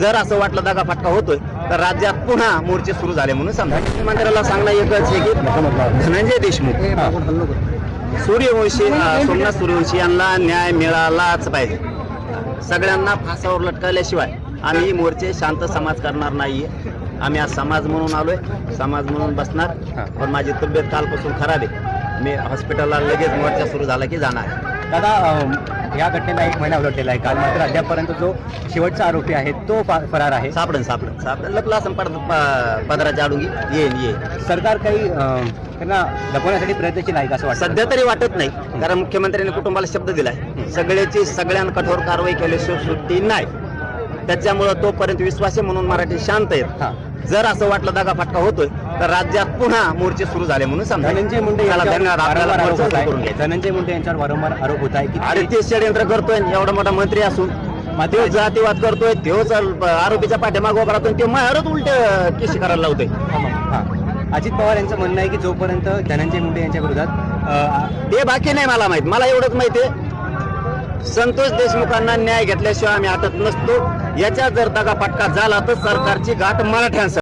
जर असं वाटलं दगा फटका होतोय तर राज्यात पुन्हा मोर्चे सुरू झाले म्हणून समजा. मंत्र्याला सांगणं एकच आहे की धनंजय देशमुख. सूर्यवंशी सोमनाथ सूर्यवंशी यांना न्याय मिळालाच पाहिजे. सगळ्यांना फासावर लटकवल्याशिवाय आम्ही मोर्चे शांत समाज करणार नाहीये. आम्ही आज समाज म्हणून आलोय समाज म्हणून बसणार. पण माझी तब्येत कालपासून खराब आहे. मी हॉस्पिटलला लगेच मोर्चा सुरू झाला की जाणार. दादा या घटनेला एक महिना उलटलेला आहे. काल मात्र अद्यापपर्यंत जो शेवटचा आरोपी आहे तो फा- फरार आहे. सापडन सापडन सापडन. लपला असं पड पदराच्या अडुगी येईन येईन सरकार काही अं, त्यांना लपवण्यासाठी प्रयत्नशील आहे का असं वाटतं? सध्या तरी वाटत नाही. कारण मुख्यमंत्र्यांनी कुटुंबाला शब्द दिलाय. सगळ्याची सगळ्यांना कठोर कारवाई केल्याशिवाय सुट्टी नाही. त्याच्यामुळं तोपर्यंत विश्वास आहे म्हणून मराठी शांत आहेत. जर असं वाटलं दगा फटका होतोय तर राज्यात पुन्हा मोर्चे सुरू झाले म्हणून समजा. धनंजय मुंडे. धनंजय मुंडे यांच्यावर वारंवार आरोप होत आहे. की अरे ते षडयंत्र करतोय एवढा मोठा मंत्री असून. तो जातीवाद करतोय तेच आरोपीच्या पाठीमागोबा राहतोय ते मारत उलट केशी करायला लावतोय. अजित पवार यांचं म्हणणं आहे की जोपर्यंत धनंजय मुंडे यांच्या विरोधात ते बाकी नाही मला माहीत. मला एवढंच माहिती आहे. संतोष देशमुखांना न्याय घेतल्याशिवाय आम्ही हटत नसतो. याच्या जर दगा फटका झाला तर सरकारची गाठ मराठ्यांसाठी.